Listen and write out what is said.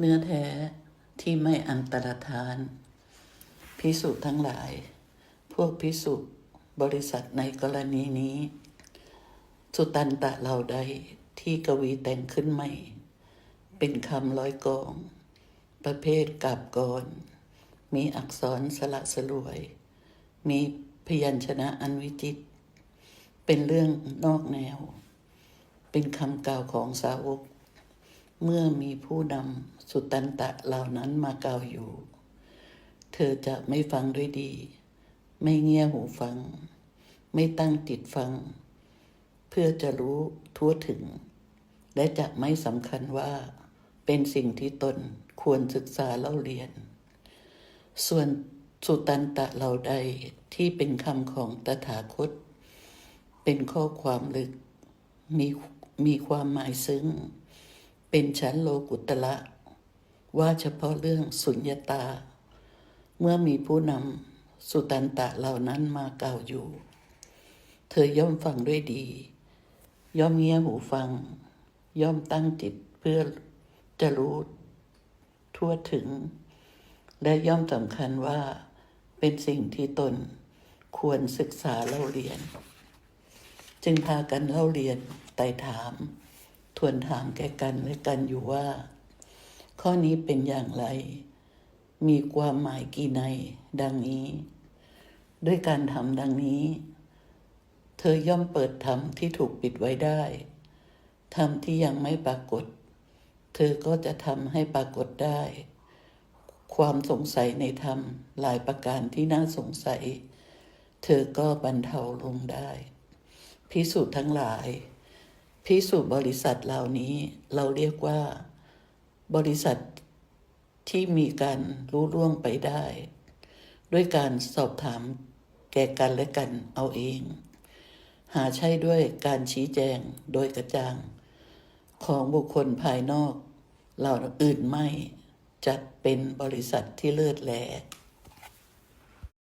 เนื้อแท้ที่ไม่อันตรธาน พิสุทั้งหลาย พวกพิสุบริษัทในกรณีนี้ สุตันตะเราใดที่กวีแต่งขึ้นใหม่ เป็นคำร้อยกอง ประเภทกาบกร มีอักษรสละสลวย มีพยัญชนะอันวิจิต เป็นเรื่องนอกแนว เป็นคำกล่าวของสาวก เมื่อมีผู้นำสุตันตะเหล่านั้นมากล่าวอยู่ เธอจะไม่ฟังด้วยดี ไม่เงี่ยหูฟัง ไม่ตั้งจิตฟัง เพื่อจะรู้ทั่วถึง และจะไม่สำคัญว่าเป็นสิ่งที่ตนควรศึกษาเล่าเรียน ส่วนสุตันตะเหล่าใดที่เป็นคำของตถาคต เป็นข้อความลึกมีมีความหมายซึ้ง เป็นชั้นโลกุตละ ว่าเฉพาะเรื่องสุญญตา เมื่อมีผู้นำสุตันตะเหล่านั้นมากล่าวอยู่ เธอย่อมฟังด้วยดี ย่อมเงี่ยหูฟัง ย่อมตั้งจิตเพื่อจะรู้ทั่วถึง และย่อมสำคัญว่าเป็นสิ่งที่ตนควรศึกษาเล่าเรียน จึงพากันเล่าเรียนไต่ถาม ทวนถามแก่กันและกันอยู่ว่า ข้อนี้เป็นอย่างไร มีความหมายกี่ในดังนี้ ด้วยการทำดังนี้ เธอย่อมเปิดธรรมที่ถูกปิดไว้ได้ธรรมที่ยังไม่ปรากฏ เธอก็จะทำให้ปรากฏได้ ความสงสัยในธรรมหลายประการที่น่าสงสัย เธอก็บรรเทาลงได้ พิสูจน์ทั้งหลาย พิสูจน์บริษัทเหล่านี้เราเรียกว่า บริษัทที่มีการรู้ล่วงไปได้ ด้วยการสอบถามแก่กันและกันเอาเอง หาใช่ด้วยการชี้แจงโดยกระจ่าง ของบุคคลภายนอก เหล่าอื่นไม่จัดเป็นบริษัทที่เลิศแหล